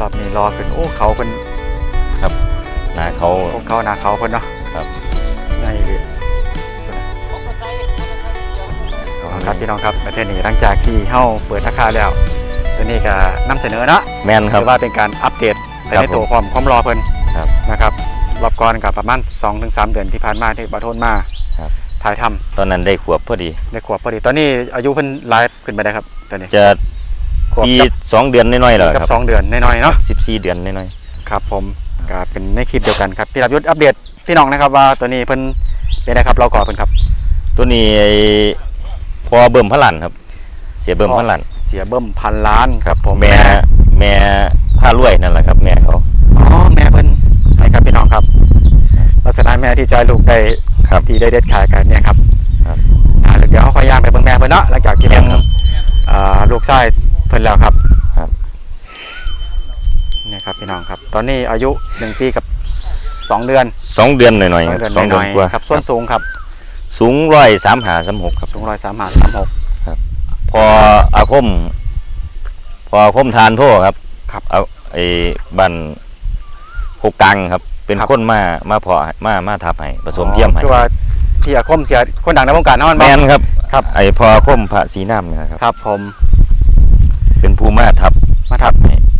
รอบนี้รอขึ้นโอ้เขาเป็นนะเขาพวกเขาหนาเขาเพิ่นเนาะครับใหญ่เลยเอาครับพี่น้องครับประเทศนี้หลังจากที่เฮาเปิดราคาแล้วตัวนี้ก็นำเสนอเนาะแม่นครับถือว่าเป็นการอัปเดตไปครับในตัวความความรอเพิ่นครับนะครับรอบก่อนกับประมาณ2-3เดือนที่ผ่านมาที่บาโทนมาครับถ่ายทำตอนนั้นได้ขวบพอดีในขวบพอดี ตอนนี้อายุเพิ่นไลฟ์ขึ้นไปได้ครับตอนนี้จะข วบปีกับสองเดือนน้อยๆแล้วกับครับสองเดือนน้อยๆเนาะสิบสี่เดือนน้อยครับผมก็เป็นในคลิปเดียวกันครับพี่รับยุทธอัปเดตพี่น้องนะครับว่าตัวนี้เพิ่นเป็นไงครับเราก่อเพิ่นครับ ๆตัวนี้ไอ้พอเบิ่มพลันครับ เสียเบิ่มพลันเสียเบิ้มพันล้านครับ ผมแม่แม่ผ้ารวยนั่นแหละครับแม่เขาอ๋อแม่เพิ่นใช่ครับพี่น้องครับลักษณะแม่ที่ใจลูกได้ครับ ที่ได้เด็ดขาดกันเนี่ยครับครับ อ่าเดี๋ยวเขาค่อยย่างไปเบิ่งแม่เพิ่นเนาะหลังจากที่เลี้ยงครับ อ่าลูกชายเพิ่น แล้วครับครับเนี่ยครับพี่น้องครับ ตอนนี้อายุหนึ่งปีกับสองเดือนสองเดือนหน่อยสองๆเดือนสองเดืน้ออนยกว่าๆครับส่วนสูงครับ สูงร้อยสามหาสามหกครับสูงร้อยสามห้าสามหกพออาคม พออาคมทานโทษครับครับเอาไอ้บ้านโคกังครับ เป็นครับคนมามาเพาะมามาทับให้ผสมเทียมให้คือว่าที่อาคมเสียคนดังในวงการเนาะมันแมบ่นครับครับไอ้พออาคมพระสีน้ำเนี่ยนะครับ ครับผม เป็นผู้มาทับมาทับ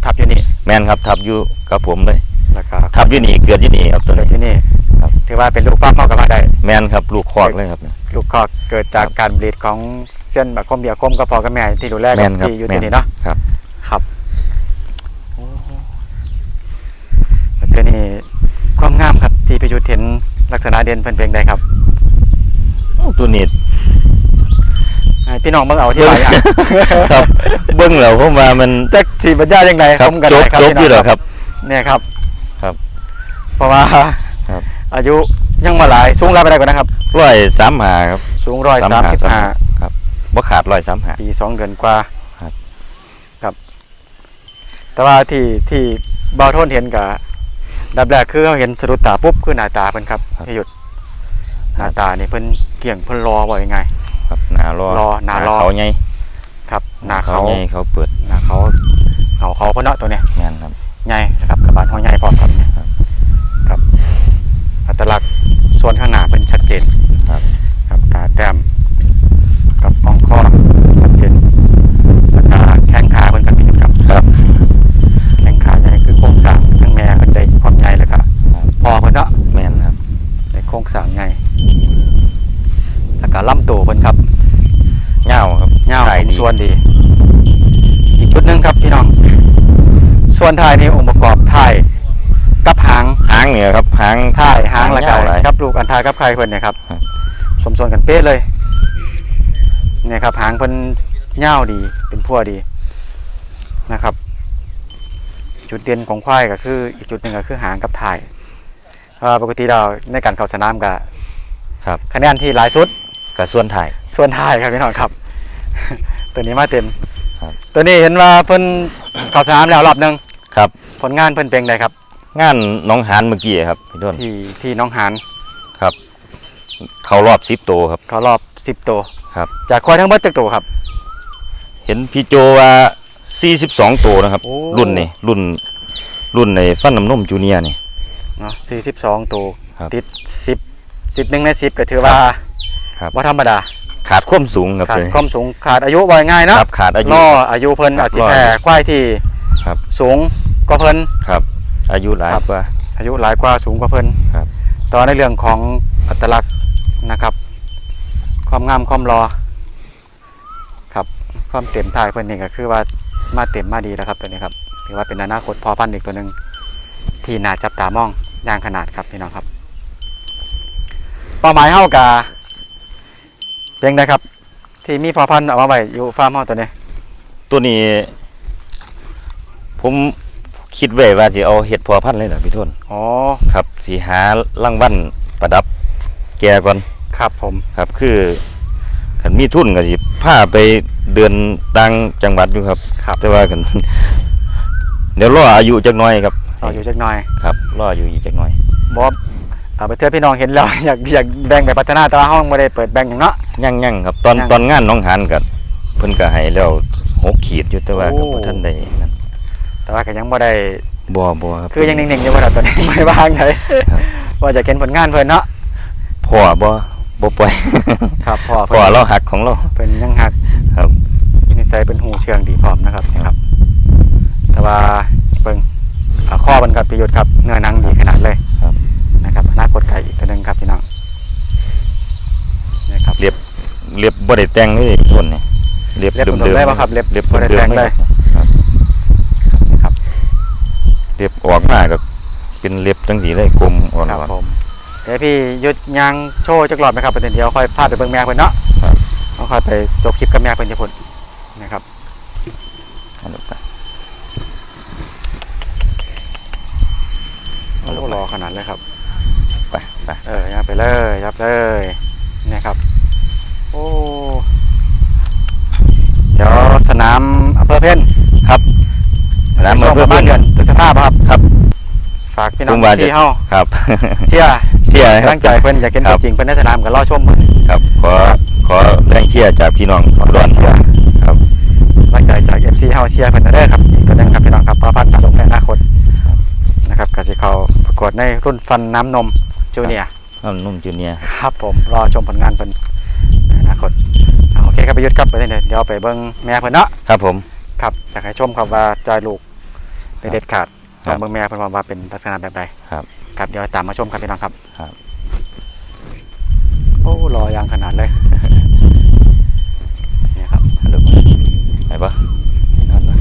ทับอยู่นี่แมนครับทับอยู่กับผมเลยแล้วก็ทับอยู่นี่เกิดอยู่นี่ครับตัวเกิดนี้ ที่นี่ครับ ถือว่าเป็นลูกป้าเมากันมาได้ แมนครับลูกคอกเลยครับ ลูกคอกเกิดจากการบรีดของเส้นแบบคมเดียวคมก็พอกับแม่ที่ดูแลแมนครับที่อยู่แมที่นนี่เนาะครับ ครับประเทศนี้ความงามครับที่พิยุทธเห็นลักษณะเด่นเพิ่นเป็นได้ครับ ตัวนี้ ให้พี่น้องเบิ่งเอาที่หลายอย่างครับเบิ้งแล้วผมว่ามันจักสีบรรยายยังไงครับผมกันจบได้ครับจบพี่น้งอยู่แล้วครับ เนี่ยครับครับเพราะว่าครับ อายุยังมาหลายสูงรายไปได้กว่านะครับ ร้อยสามหาครับสูงร้อยสามสิบห้า ครับบ่ขาดร้อยสามหา ปีสองเดือนกว่าครับ ครับ แต่ว่าที่ที่เบาโทนเห็นกับดับแรกคือเขาเห็นสะดุดตาปุ๊บคือหน้าตาเพิ่นครับพี่หยุดหน้าตานี่เพิ่นเกี่ยงเพิ่นรอว่ายังไง ครับหนารอรอหน้ารอ เขาใหญ่ครับหน้าเขาใหญ่เขาเปิดหน้าเขาเขาเขาเพิ่นเนาะตัวเนี้ยงานครับ ใหญ่นะครับกระบาดหัวใหญ่พร้อมครับเนี่ยครับครับ อัตลักษณ์ส่วนข้างหน้าเป็นชัดเจน ครับ ครับตาแต้มกับอ่องข้อชัดเจนแล้วก็แข้งขาเป็นกับมีครับ ครับ แข้งขาใหญ่คือโครงสร้างทั้งแม่เป็นได้ความใหญ่แล้วก็พอเพิ่นเนาะ แม่นครับ ในโครงสร้างใหญ่แล้วก็ลำตัวเพิ่นครับ เงาครับ ยาว ถ่าย ผม ดี ส่วนดี อีกจุดหนึงครับพี่น้อง ส่วนท้ายนี่องค์ประกอบท้ายกับหางหางเนี่ยครับหางท้ายหางแล้วก็ยาวหลาย ครับลูกอันทายกับใครเพิ่นเนี่ยครับครับ สมส่วนกันเป๊ะเลย เนี่ยครับ หางเพิ่นยาวดีเป็นพัวดีนะครับ จุดเด่นของควายก็คือ อีกจุดหนึ่งก็คือหางกับถ่ายเอ่อปกติเราในการเข้าสนามก็ครับคะแนนที่หลายสุดกับส่วนถ่ายส่วนท้ายครับพี่น้องครับ ตัวนี้มาเต็มครับตัวนี้เห็นว่าเพิ่นเข้าสนามแล้วรอบหนึง ครับ ผลงานเพิ่นเป็นไงครับ งานหน้องหานเมื่อกี้ครับพี่ต้นที่ที่หน้องหานครับ เขารอบสิบโตวครับ เขารอบ10ตัวครับ จากควายทั้งเบิดจักตัวครับ เห็นพี่โจว่าสี่สิบสองตัวนะครับ โอ้ รุ่นนี่รุ่น รุ่นในฟันน้ำนมจูเนียร์นี่ เนาะ42ตัวครับติด10 10หนึ่งใน10ก็ถือว่าครับ ว่าธรรมดาขาดความสูงครับขาดตัวนี้ความสูงขาดอายุว่าง่ายๆเนาะครับขาดอายุ ล่ออายุเพิ่นครัอาบจสิล่อแพ้ควายที่ครับ สูง กว่าเพิ่น ครับ อายุหลายครับ กว่า อายุหลายกว่าสูงกว่าเพิ่นครับตอนในเรื่องของอัตลักษณ์นะครับ ความงามความรอ ครับ ความเต็มท้ายเพิ่นนี่ก็คือว่ามาเต็มมาดีแล้วครับตัวนี้ครับถือว่าเป็นอนาคตพอพันธุ์อีกตัวหนึ่งที่น่าจับตามองอย่างขนาดครับพี่น้องครับ เป้าหมายเฮากาเพียงใดครับ ที่มีพอพันธุ์เอามาไว้อยู่ฟาร์มเฮาตัวนี้ ตัวนี้ ผม คิดไว้ว่าสิเอาเห็ดพอพันธุ์เลยเหรอพี่ทุนอ๋อ ครับสีหาล่างวันประดับ แกก่อนครับผม ครับคือขันมีทุนก็สิพาไปเดินต่างจังหวัดอยู่ครับ ครับ แต่ว่ากัน เดี๋ยวรออายุจักหน่อยครับเอาอยู่จักหน่อยครับรออายุอีกจักหน่อยบอบเอาไปเทื่อพี่น้องเห็นแล้ว อยากอยากแบ่งไปพัฒนาแต่ว่าห้องไม่ได้เปิดแบ่งอย่างเนาะ ยั่งยั่งครับ ตอนยังตอนงานหน้องหานกับเพิ่นก็ให้แล้วหกขีดอยู่แต่ว่าโอ้ก็บ่ทันได้นั่น แต่ว่าก็ยังบ่ได้บ่บ่ครับ คือยังนิ่งๆอยู่บ่ครับตอนนี้ไม่บ้างเลยครับ ว่าจะเห็นผลงานเพิ่นเนาะพ่อบ่บ่ปล่อยครับพ่อพ่อเราหักของเรา เพิ่นยังหักครับ นิสัยเป็นหูเชื่องดีพร้อมนะครับนะครับ แต่ว่าเบิ่งอ่าข้อมันกับประโยชน์ครับเนื้อหนังดีขนาดเลยครับ นะครับอนาคตไก่อีกตัวหนึงครับพี่น้องนี่ครับ เรียบเรียบบ่ได้แต่งเลยทนนี่เรียบเล็บเดิมผมๆได้ป่ะครับเล็บเรียบบ่ได้เดิแต่มงๆเลเลย ยครับ นี่ครับ เรียบออกมาก็เป็นเรียบจังสีเลยกลมอ่อนครับๆผมเดี๋ยวพี่หยุดยางโชว์จักรอบไหมครับประเด็นเดียวค่อยพาไปเบิ่งแม่เพิ่นเนาะครับเอาค่อยไปจบคลิปกับแม่เพิ่นจะพุ่นนะครับเอาลูกไปโอ้รอขนาดเลยครับ ไปไปเออยับไปเลยยับเลยนี่ครับ โอ้เดี๋ยวสนามอำเภอเพนครับ น้ำมาช่วงเพื่ปอระมาณเพื่อนเดือนพฤษภาคมครับครับฝากพี่น้อผงมว่าจะที่เฮาครับเชียร์เชียร์ครับตั้งใจเพิ่นอยากเห็นครัตัวบจริงเพิ่นในสนามก็รอชมเพิ่นครับ ขอขอแรงเชียร์จากพี่น้องร้อนเชียร์ครับตั้งใจจาก FC เฮาเชียร์เพิ่นเด้อครับอีกตัวหนึงครับพี่น้องครับประพันธ์สาลงในอนาคตนะครับก็สิเข้าประกวดในรุ่นฟันน้ำนมจูเนียร์น้ำนุ่มจูเนียร์ครับผมรอชมผลงานเพิ่นในอนาคตเอาโอเคครับประยุทธ์ครับไปเดี๋ยวเดี๋ยวไปเบิ่งแม่เพิ่นเนาะครับผม ครับอยากให้ชมครับว่าจอยลูกเป็นเด็ดขาดครับลองเบิ่งแม่เพิ่นว่าว่าเป็นลักษณะแบบใดครับ ครับเดี๋ยวตามมาชมครับพี่น้องครับ ครับ โอ้รอยางขนาดเลย เนี่ยครับฮัลโหลไหนปะนั่นปะ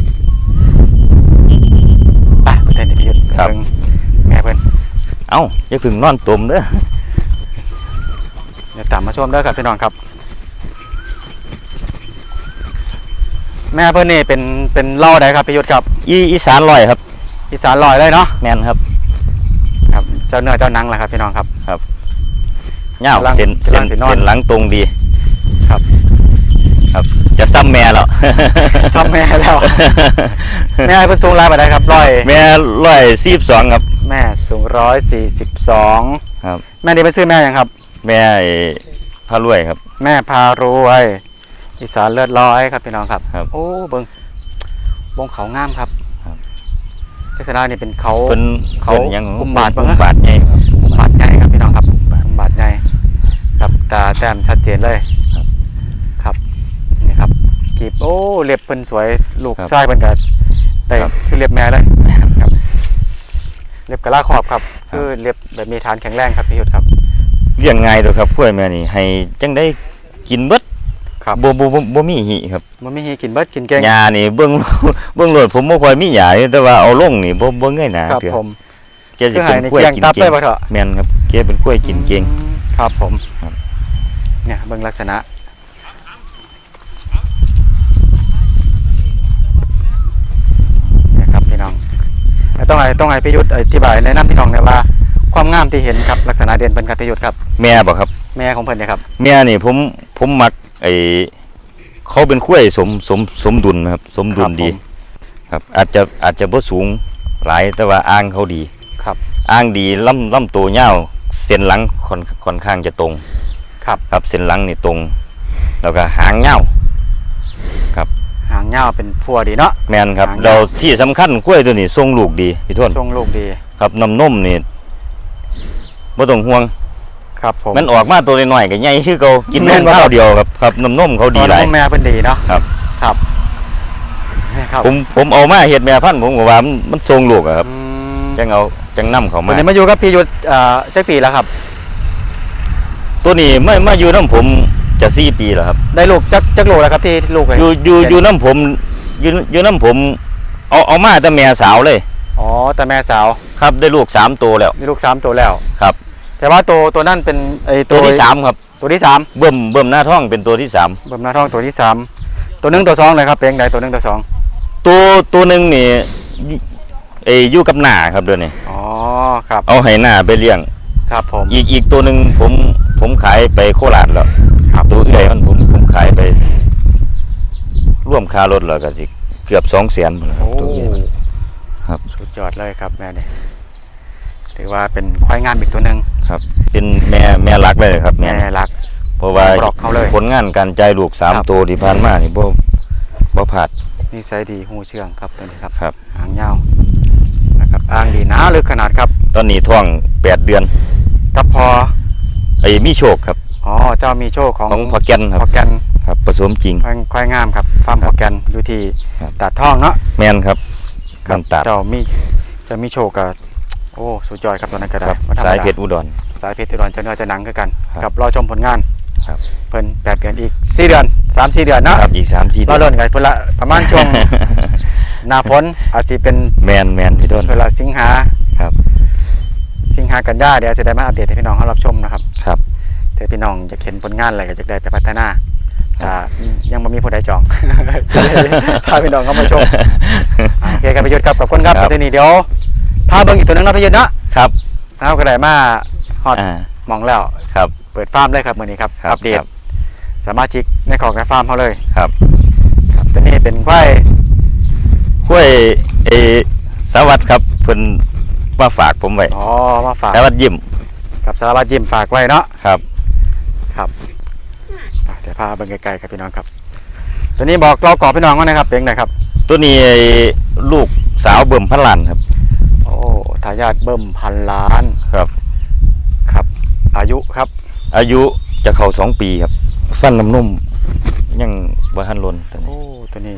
ไปประเด็นที่ประยุทธ์ไปครับเบิ่งแม่เพิ่นเอ้าอย่าพึ่งนอนตมเด้อเดี๋ยวตามมาชมเด้อครับพี่น้องครับ แม่เพิ่นนี่เป็นเป็นเล่าใดครับประยุทธ์ครับ อีอีสานลอยครับ อีสานลอยเลยเนาะแมนครับ ครับ เจ้าเนื้อเจ้าหนังแหละครับพี่น้องครับเงาวกำลังเส้นเส้นกำลังสินอนเส้นหลังตรงดี ครับ ครับ จะซ้ำแม่แล้วซ้ำแม่แล้วแม่เพิ่นสูงรายไปได้ครับร้อยแม่ร้อยสี่สองครับ แม่สูงร้อยสี่สิบสองครับ แม่ดีไปซื้อแม่ยังครับ แม่ไอ้พารวยครับ แม่พารวย อีสานเลือดร้อยครับพี่น้องครับ ครับ โอ้เบิ้งวงเขางามครับครับ ลักษณะนี่เป็นเขา เป็นเขาเป็นหยังอุ้มบาทอุ้เบิ่งมนะบาทใหญ่ครับ อุ้มบาดใหญ่ครับพี่น้องครับอุ้มบาดใหญ่ครับตาแต้มชัดเจนเลยครับครับนี่ครับกีบโอ้เล็บเพิ่นสวยลูกครับชายเพิ่นก็ได้ครับคือเล็บแม่เลยครับ เล็บกระลาขอบครับ คือเล็บแบบมีฐานแข็งแรงครับพี่ยุทธครับ เลี้ยงง่ายตัวครับกล้วยแม่นี่ให้จังได้กินเบิด ครับบ่บ่บ่บ่มีหิครับมันไม่ให้กินเบิดกินเก่งหญ้านี่เบิ่ง เบิ่งโลดผมบ่ค่อยมีหญ้าอยู่แต่ว่าเอาลงนี่บ่บ่เงยหน้าครับเทื่อผมแกสิคือเป็ให้นในกล้วยเกียงกินตับเก่ได้งป่ะเถอะแม่นครับแกเป็นกล้วยกินเก่ง อืมครับผม ครับ เนี่ยเบิ่งลักษณะเนี่ยครับพี่น้องแล้วต้องให้ต้องให้พี่ยุทธอธิบายแนะนำพี่น้องหน่อยว่า ความงามที่เห็นครับลักษณะเด่นเป็นครับพี่ยุทธครับ แม่บ่ครับ แม่ของเพิ่นเนี่ยครับ แม่นี่ผมผมมัก ไอ้เขาเป็นกล้วยสมสมสมดุลนะครับ สมดุลดี ครับ อาจจะอาจจะบ่สูงหลายแต่ว่าอ้างเขาดีครับอ้างดีลำลำตัวยาวเส้นหลังค่อนค่อนข้างจะตรง ครับครับเส้นหลังนี่ตรง แล้วก็หางยาวหางยาวเป็นพัวดีเนาะแม่นครับหางยาวเราที่สำคัญกล้วยตัวนี้ทรงลูกดีพี่ทวนทรงลูกดี ครับน้ำนมนี่บ่ต้องห่วง ครับผมมันออกมาตัวน้อยๆก็ใหญ่คือเขากินนแม่มนบ่ครับข้าวเดียวครับครับน้ำนมเขาดีหลายตอนนมแม่เพิ่นดีเนาะครับ ครับนี่ครับผมผมเอามาเฮ็ดแม่พันธุ์ผมก็ว่ามันมันทรงลูกอะครับอืมจังเอาจังนํเขาวัมานนี้มาอยู่กับพี่ยุทธอ่าจักปีแล้วครับ ตัวนี้มามาอยู่น้ำผมจะสี่ปีแล้วครับ ได้ลูกจักจักลูกแล้วครับที่ลูกเลยอยู่อยู่อยู่น้ำผมอยู่อยู่น้ำผม เอาเอามาแต่แม่สาวเลยอ๋อแต่แม่สาวครับได้ลูกสามตัวแล้วมีลูกสามตัวแล้วครับ แต่ว่าตัวตัวนั่นเป็นไอตัวที่สามครับ ตัวที่สามเบิ่มเบิ่มหน้าท้องเป็นตัวที่สามเบิ่มหน้าท้องตัวที่สามตัวหนึ่งตัวสองเลยครับเป็นไงตัวหนึ่งตัวสองตัวตัวหนึ่งนี่อยู่เอยอยู่กับหน้าครับเดี๋ยวนี้อ๋อครับ เอาให้หน้าไปเลี้ยง ครับผมอีกอีกตัวหนึ่งผมผมขายไปโคราชแล้วครับตัวเอื่อยมันผมผมขายไป ร่วมค่ารถแล้วก็สิเกือบสองแสนหมดแล้วครับโอ้ตัวเอื่อยมันครับสุดยอดเลยครับแม่เนี่ย ถือว่าเป็นควายงามอีกตัวหนึ่งครับ เป็นแม่แม่รักเลยครับแม่แม่รัก เพราะว่าบอกเขาเลย ผลงานการใจายลูกสามครับ ตัวที่ผ่านมานี่บ่บ่ผาดนนิสัยดีหูเชื่องครับตัวนี้ครับครับ หางยาวนะครับอ่างดีหนาลึกขนาดครับตอนนี้ท้องแปดเดือนทับพอไอ้มีโชคครับ อ๋อเจ้ามีโชคของของพอแกนคพรับอแกนครับผสมจริง ควายควายงามครับฟาร์มครัพบอแกนอยู่ที่ครับ ตัดท่องเนาะแมนครับบ้านตาดเจ้ามีเจะมีโชคกับ โอ้สุดยอดครับตัวนั้นก็ได้ครับบ่ธรรมดสายเพชรอุดรสายเพชรติดอนจะเนื้อจะหนังคือกันครับกับรอชมผลงานครับเพิ่นแปดเดือนอีกสี่เดือนสามสี่เดือนเนาะครับอีกสามสี่เราเดือนเล่นกันเพิ่นละประมาณช่วงหน้าฝนอาจสิเป็นแมนแมนพี่ต้นเวลาสิงหาครับ สิงหากันยาเดี๋ยวจะได้มาอัปเดตให้พี่น้องเขารับชมนะครับครับถ้าพี่น้องอยากเห็นผลงานอะไรก็จะได้ไปพัฒนาครับอ่ายังไม่มีผู้ใดจองพาพี่น้องเข้ามาชมอ่าโอเคครับพี่ยุทธครับขอบคุณครับครับเดี๋ยวนี้เดี๋ยว พาเบิ่งอีกตัวหนึงเนาะพี่ยุทธเนาะครับเอาก็ได้มาฮอดอ่า หมองแล้ว ครับ เปิดฟาร์มเลยครับมื้อนี้ครับครับอัปเดตครับสมาชิกในของในฟาร์มเขาเลยครับ ครับตัวนี้เป็นควายห้วยเอสวัสดิ์ครับเพิ่นมาฝากผมไว้อ๋อมาฝากสวัสดิ์ยิ้มกับสารวัตรยิ้มฝากไว้เนาะ ครับ ครับอะเดี๋ยวพาเบิ่งไกลๆครับพี่น้องครับ ตัวนี้บอกเราก่อนพี่น้องว่านะครับเป็นไงครับ ตัวนี้ไอ้ลูกสาวเบิ่มพันล้านครับโอ้ทายาทเบิ่มพันล้านครับ ครับ อายุครับ อายุจะเข้าสองปีครับ ฟันน้ำนุ่มยังบ่ทันลนตัวนี้ โอ้ตัวนี้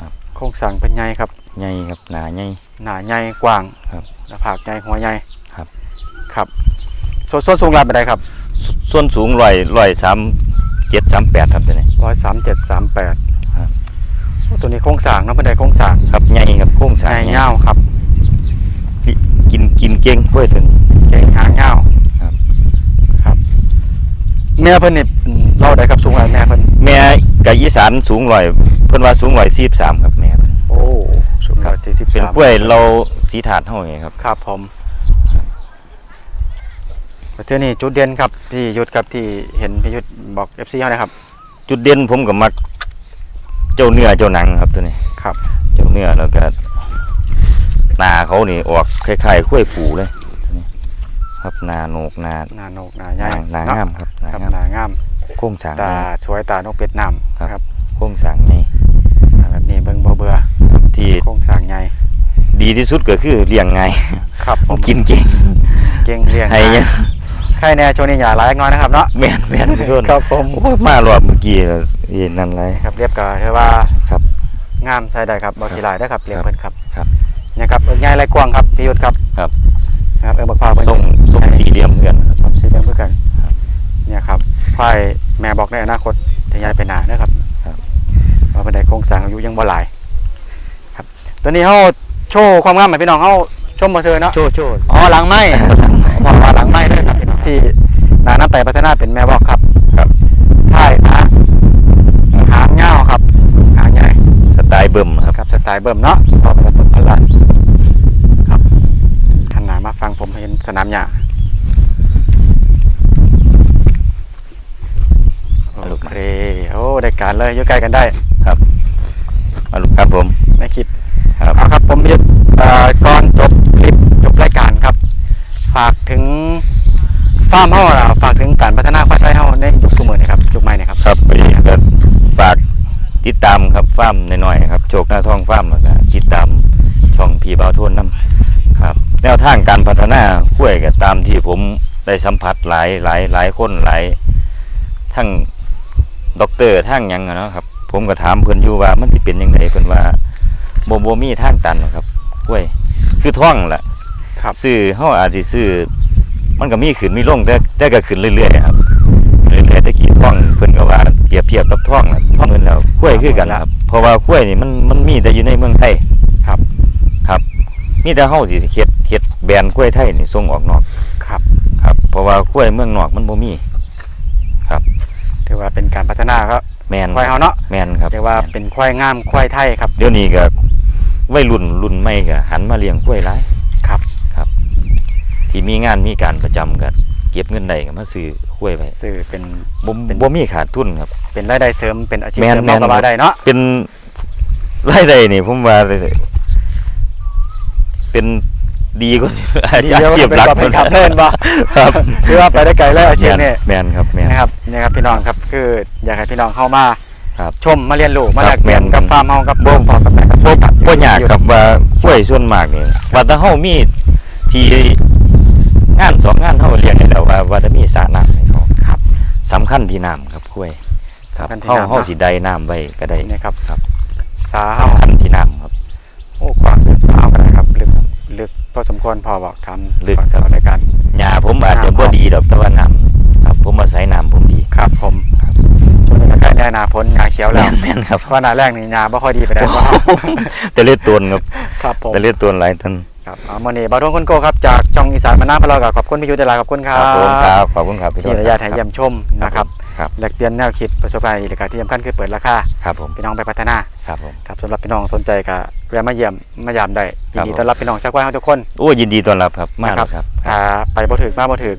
ครับ โครงสร้างเป็นไงครับ ใหญ่ครับหนาใหญ่ หนาใหญ่กว้างครับหน้าผากใหญ่หัวใหญ่ครับ ครับส่วนส่วนสูงระดับใดครับสส่วนสูงร้อยร้อยสามเจ็ดสามแปดครับตัวนี้ ร้อยสามเจ็ดสามแปดครับ ตัวนี้โครงสร้างเนาะเป็นไดโครงสร้างครับใหญ่ครับโค้งใหสร้างญ่ใหญ่เงาวครับ กินกินเก่งเพื่อถึงเก่งหางเงาวครับครับ แม่เพิ่นนี่เราได้ครับสูงอะไรแม่เพิ่นแม่กับอีสานสูงร้อยเพิ่นว่าสูงร้อยสี่สามครับแม่เพิ่นโอ้สูงร้อยสี่สิบเป็นสามกล้วยเราสีถาดเท่าไงครับครับผมเจ้านี่จุดเด่นครับที่ยุทธครับที่เห็นพี่ยุทธบอกเอฟซีเขานะครับ จุดเด่นผมกับมักเจ้าเนื้อเจ้าหนังครับตัวนี้ครับ เจ้าเนื้อแล้วก็ห นาเขานี่ออกคล้ายๆข้วยปูเลยตัวนี้ครับหนาโหนกหนาหนาโหนกหนาหใหญ่นาหนาเะงามครับหนาครับงามหนางามโค้งสร้างตานี่สวยตานกเป็ดน้ำครับครับโค้งสร้างนี่แบบนี้เบิ่งบ่เบื่อที่โครงสร้างใหญ่ดีที่สุดก็คือเลี้ยงง่ายครับผมกินเก่งเก่งเรียงให้เนี่ยใครแน่ช่วงนี้อย่าร้ายน้อยนะครับเนาะแม่นแม่นพี่ต้นครับผมโอ้ยมารอบเมื่อกี้แล้วเห็นนั่นไรครับเรียบก็ถือว่าครับงามใช้ได้ครับบ่ขี้ลายได้อครับเรียบเพิ่นครับ ครับเนี่ยครับเอิ้นใหญ่ไรกว้างครับพี่ยุทธครับครับ นะครับเอิ้นบักพร้าวเพิ่นส่งส่งสี่เหลี่ยมเพื่อนครับ ครับสีเหลืองเพื่อกันครับ เนี่ยครับควายแม่บอกในอนาคตจะย้ายไปหนาเด้อครับครับ ว่าเป็นไดโครงสร้างอายุยังบ่หลาย ครับ ตัวนี้เฮาโชว์ความงามให้พี่น้องเฮาชมบ่เซอเนาะ โชว์โชว์อ๋อหลังไม้พอมาหลังไม้ด้วยครับพี่น้องที่นาน้ำไตพัฒนาเป็นแม่บอกครับครับท้ายนะหางเงาวครับหางใหญ่ สไตล์เบิ่มครับ ครับสไตล์เบิ่มเนาะต่อไปเป็นพลันครับหันหน้ามาฟังผม เห็นสนามหญ้าเอาลูกโอมาเคโอ้ได้การเลยอยู่ใกล้กันได้ครับมาลูกครับผมไม่คิดครับเอาครับผมยึดเอ่อก่อนจบคลิปจบรายการครับ ฝากถึงฟาร์มเฮาล่ะฝากถึงการพัฒนาควายไทยเฮาในยุคสมัยนี้ครับยุคใหม่นี่ครับ ครับไปก็ฝากติดตามครับฟาร์มน้อยๆครับโชคหน้าท้องฟาร์มแล้วก็ติดตามช่องพีบาวโทนน้ำครับ แนวทางการพัฒนาคุ้วยก็ตามที่ผมได้สัมผัสหลายหลายหลายคนหลายทั้งด็อกเตอร์ทั้งหยังอะเนาะครับ ผมก็ถามเพิ่นอยู่ว่ามันสิเป็นยังไงเพิ่นว่าบ่บ่มีทางตันหรอกครับคุ้วย คือท้องแหละครับซื้อเฮาอาจสิซื้อมันก็มีขึ้นมีลงแต่แต่ก็ขึ้นเรื่อยๆครับเรื่อยๆแต่กี่ท่องเพิ่นก็ว่าเปรียบเทียบกับท่องน่ะท่องเงินแล้วกล้วยคือกันครับเพราะว่ากล้วยนี่มันมันมีแต่อยู่ในเมืองไทยครับครับ มีแต่เฮาสิเฮ็ดเฮ็ดแบรนด์กล้วยไทยนี่ส่งออกนอกครับ ครับ เพราะว่ากล้วยเมืองนอกมันบ่มี ครับถือว่าเป็นการพัฒนาก็แม่นควายเฮาเนาะแม่นครับเรียกว่าแม่นเป็นควายงามควายไทยครับเดี๋ยวนี้ก็วัยรุ่นรุ่นใหม่ก็หันมาเลี้ยงกล้วยหลายครับที่มีงานมีการประจำก็เก็บเงินได้ก็มาซื้อกล้วยไว้สื่อเป็นบ่เป็นบ่มีขาดทุนครับ เป็นรายได้เสริมเป็นอาชีพแม่นเสริมแม่นก็ว่าได้เนาะเป็นรายได้นี่ผมว่า เลยเป็นดีกว่าอาดีจารเดียวย์เทียบเป็นรักบ่เป็นขับเนินบ่ครับคือว่าไปได้ไกลแล้วอาชีพแม่นนี้แม่นครับแม่นนะครับนี่ครับพี่น้องครับคืออยากให้พี่น้องเข้ามาครับครับชมมาเรียนรู้มาคแลรับกเปลี่ยนแม่นกับฟาร์มเฮากับบ่พ่อกับแม่กับบ่กับบ่ยากครับว่าข้วยส่วนมากนี่ว่าถ้าเฮามีที่งานสองงานเฮาเรียนได้แล้วว่าว่าจะมีสระน้ำให้เขาครับสำคัญที่น้ำครับข้วยครับสำคัญที่เฮาน้ำเฮาสิได้น้ำไว้ก็ได้นี่ครับครับสาเฮาสำคัญที่น้ำครับ พอสมควรพอบอกทำลึกครับก่อนรายการหญ้าผมอาจจะบ่ดีดอกแต่ว่าน้ำครับ ผมอาศัยน้ำผมดีครับผมช่วงนี้ก็ใกล้ได้หนาฝนงาเขียวแล้วแม่นครับเพราะว่าหนาแรกนี่งาบ่ค่อยดีไปได้ว่าแต่เลือดตวนครับครับผมแต่เลือดตวนหลายท่านครับเอามื่อนี้บาวทงคนโกครับจากช่องอีสานมานาพะเรากับขอบคุณพี่ยุทธเดลาขอบคุณคครัรับบผมครับขอบคุณครับพี่ที่อนุญาตให้เยี่ยมชมนะครับ ครับแลกเปลี่ยนแนวคิดประสบการณ์และการที่สำคัญคือเปิดราคาครับผมพี่น้องไปพัฒนาครับผมครับสำหรับพี่น้องสนใจก็แวะมาเยี่ยมมายามได้ยินดีครับผมต้อนรับพี่น้องชาวกว้างทุกคนโอ้ยินดีต้อนรับครับมากนะครับอ่าไปบ่ถึกมาบ่ถึก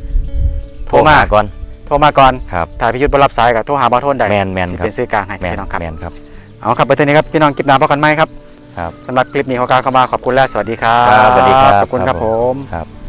โทรมาก่อนโทรมาก่อนครับถ้าพี่ยุทธบ่รับสายก็โทรหาบ่าวโทนได้แมนแมนที่ครับเป็นสื่อกลางให้แมนพี่น้องครับแมนครับเอาครับไปเท่านี้ครับพี่น้องคลิปหน้าพบกันใหม่ครับครับสำหรับคลิปนี้ขอกล่าวคำว่าขอบคุณและสวัสดีครับครับสวัสดีครับขอบคุณครับผมครับ